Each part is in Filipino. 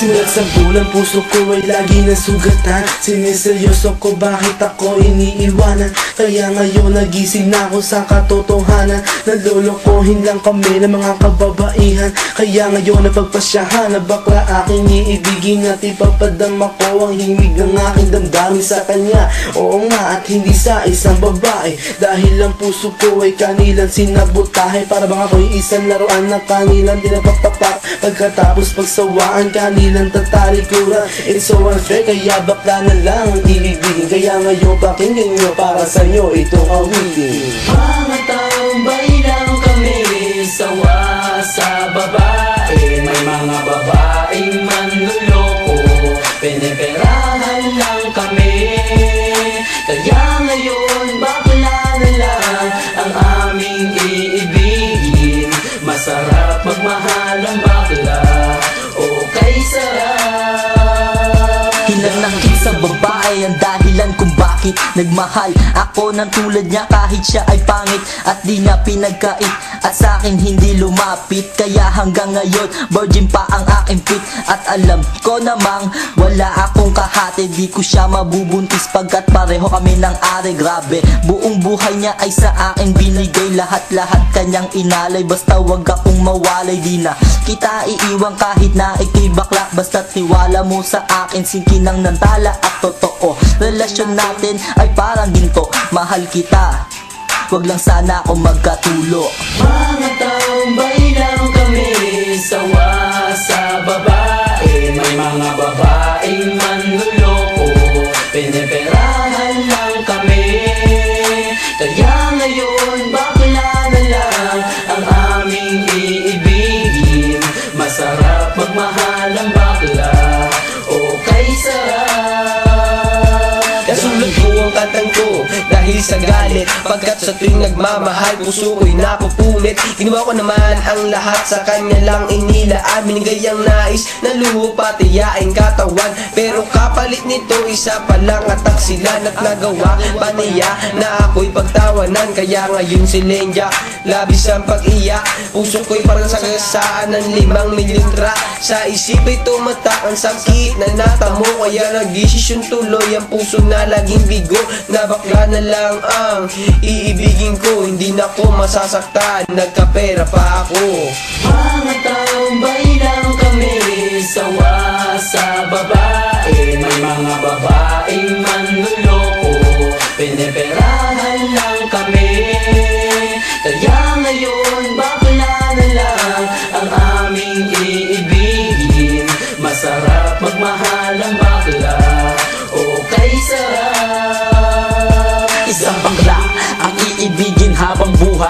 Sa bulan puso ko ay lagi nasugatan. Siniseryoso ko bakit ako iniiwanan. Kaya ngayon nagising na ako sa katotohanan. Nalolokohin lang kami ng mga kababaihan. Kaya ngayon napagpasyahan na bakla aking iibigin At ipapadama ko ang himig ng aking damdamin sa kanya. Oo nga at hindi sa isang babae. Dahil ang puso ko ay kanilang sinabotahe Para bang ako'y isang laruan na kanilang dinapapapak. Pagkatapos pagsawaan kanilang tatalikuran It's so unfair kaya bakla na lang ang iibigin Kaya ngayon pakinggan nyo para sa'yo itong awitin Mga tambay lang kami Sawa sa babae. May mga babaeng manluloko babae ang dahilan kung bakit Nagmahal. Ako ng tulad niya kahit siya ay pangit At di niya pinagkait. At sa akin hindi lumapit Kaya hanggang ngayon virgin pa ang aking pit. At alam ko namang wala akong kahati Di ko siya mabubuntis pagkat pareho kami ng are Grabe buong buhay niya ay sa akin binigay. Lahat-lahat kanyang inalay Basta wag akong mawalay. Di na kita iiwan kahit na ikay bakla Basta tiwala mo sa akin Sinkinang nantala at totoo. Relasyon natin ay parang ginto. Mahal kita. Wag lang sana ako magkatulo. Mga tambay lang kami Sawa sa babae May mga babaeng manluloko. Piniperahan lang sa galit. Pagkat sa tuwing nagmamahal puso ko'y napupunit. Ginawa ko naman ang lahat sa kanya lang inilaan Binigay ang nais na luho pati yaing katawan. Pero kapalit nito isa pa lang atak sila At nagawa. Pa niya na ako'y pagtawanan Kaya ngayon si Lenja labis ang pag-iyak Puso ko'y parang sagasaan ng limang milyontra Sa isip ay tumatak ang sakit na natamo Kaya nagdesisyon tuloy ang puso na laging bigo. Na bakla na lang ang iibigin ko. Hindi na ko masasaktan, nagkapera pa ako. Mga tambay lang kami Sawa sa babae. May mga babaeng manluloko. Piniperahan lang kami habang buhay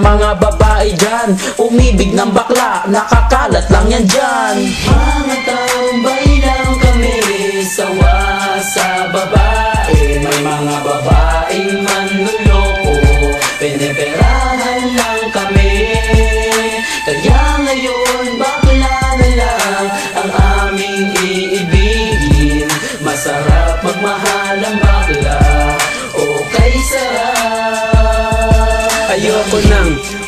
mga babae dyan. Umibig ng bakla, nakakalat lang yan dyan. Mga tambay lang kami Sawa sa babae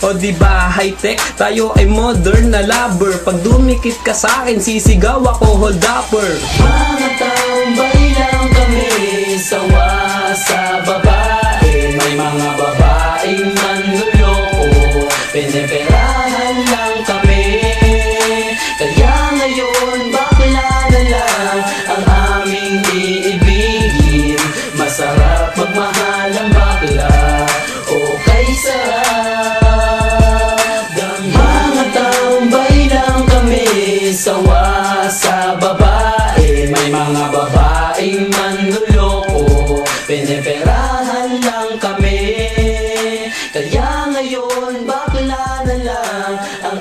O di ba high tech tayo ay modern na lover Pag dumikit ka sa akin sisigaw ako hold upper. Mga tambay lang kami Sawa sa babae sawa sa babae. May mga babaeng manluloko Pineperahan lang kami. Kaya ngayon bakla na lang ang